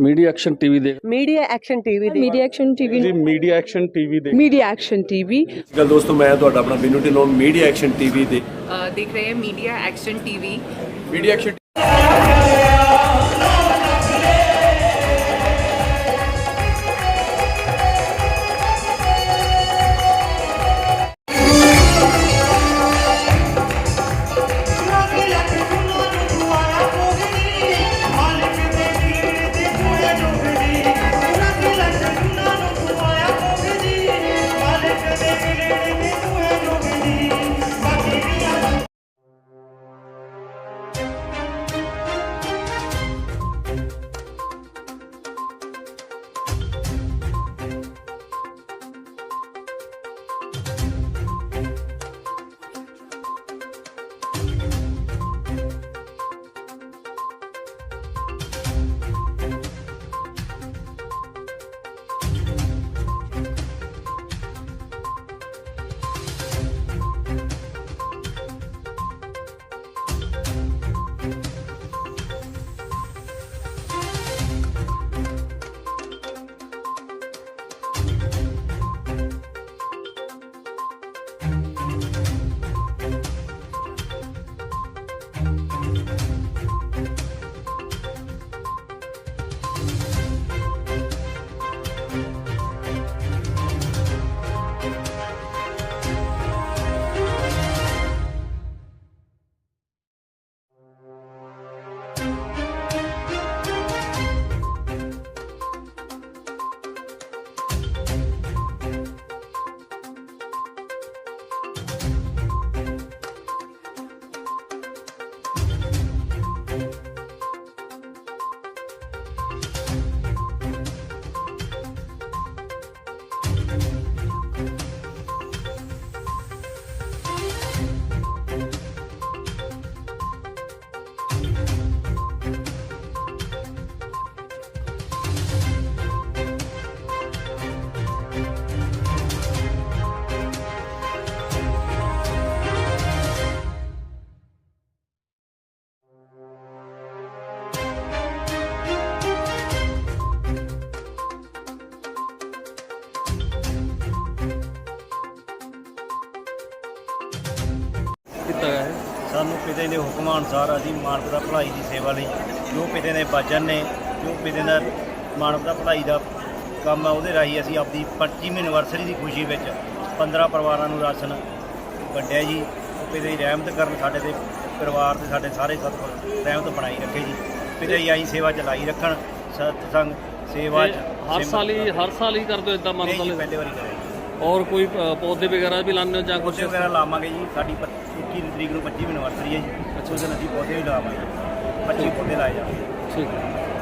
Media action TV ਦੇਖ। Media action TV ਦੇ media action TV ਜੀ ਮੀਡੀਆ ਐਕਸ਼ਨ ਟੀਵੀ ਦੇ ਮੀਡੀਆ ਐਕਸ਼ਨ ਟੀਵੀ ਗੱਲ ਦੋਸਤੋ ਮੈਂ ਤੁਹਾਡਾ ਆਪਣਾ Binu Dhillon media action TV ਦੇ। ਦੇਖ ਰਹੇ ਹੈ media action TV media action ਕੀਤਾ ਗਿਆ ਹੈ। ਸਾਨੂੰ ਪਿਤਾ ਦੇ ਹੁਕਮਾਂ ਅਨੁਸਾਰ ਅਸੀਂ ਮਾਨਵਤਾ ਭਲਾਈ ਦੀ ਸੇਵਾ ਲਈ ਜੋ ਪਿਤਾ ਦੇ ਵਚਨ ਨੇ ਜੋ ਪਿਤਾ ਦਾ ਮਾਨਵਤਾ ਭਲਾਈ ਦਾ ਕੰਮ ਹੈ ਉਹਦੇ ਰਾਹੀਂ ਅਸੀਂ ਆਪਦੀ 25ਵੀਂ ਐਨਵਰਸਰੀ ਦੀ ਖੁਸ਼ੀ ਵਿੱਚ 15 ਪਰਿਵਾਰਾਂ ਨੂੰ ਰਾਸ਼ਨ ਵੰਡਿਆ ਜੀ। ਪਿਤਾ ਦੀ ਰਹਿਮਤ ਕਰਨ ਸਾਡੇ ਤੇ ਪਰਿਵਾਰ ਤੇ ਸਾਡੇ ਸਾਰੇ ਸਤਿ ਰਹਿਮਤ ਬਣਾਈ ਰੱਖੇ ਜੀ। ਪਿਤਾ ਜੀ ਆਈ ਸੇਵਾ ਚਲਾਈ ਰੱਖਣ ਸਤਸੰਗ ਸੇਵਾ ਹਰ ਸਾਲ ਹੀ ਹਰ ਸਾਲ ਹੀ ਕਰਦੇ ਹੋ ਇਦਾਂ ਮੰਨ ਪਹਿਲੇ ਵਾਰੀ ਕਰਿਆ ਔਰ ਕੋਈ ਅ, ਪੌਦੇ ਵਗੈਰਾ ਵੀ ਲਾਉਂਦੇ ਹੋ ਜਾਂ ਕੁਝ ਪੌਦੇ ਵਗੈਰਾ ਲਾਵਾਂਗੇ ਜੀ। ਸਾਡੀ 21 ਤਰੀਕ ਨੂੰ 25ਵੀਂ ਐਨਵਰਸਰੀ ਹੈ ਜੀ। ਉਸ ਦਿਨ ਅਸੀਂ ਪੌਦੇ ਵੀ ਲਾਵਾਂਗੇ 25 ਪੌਦੇ ਲਾਏ ਜਾਣਗੇ। ਠੀਕ ਹੈ।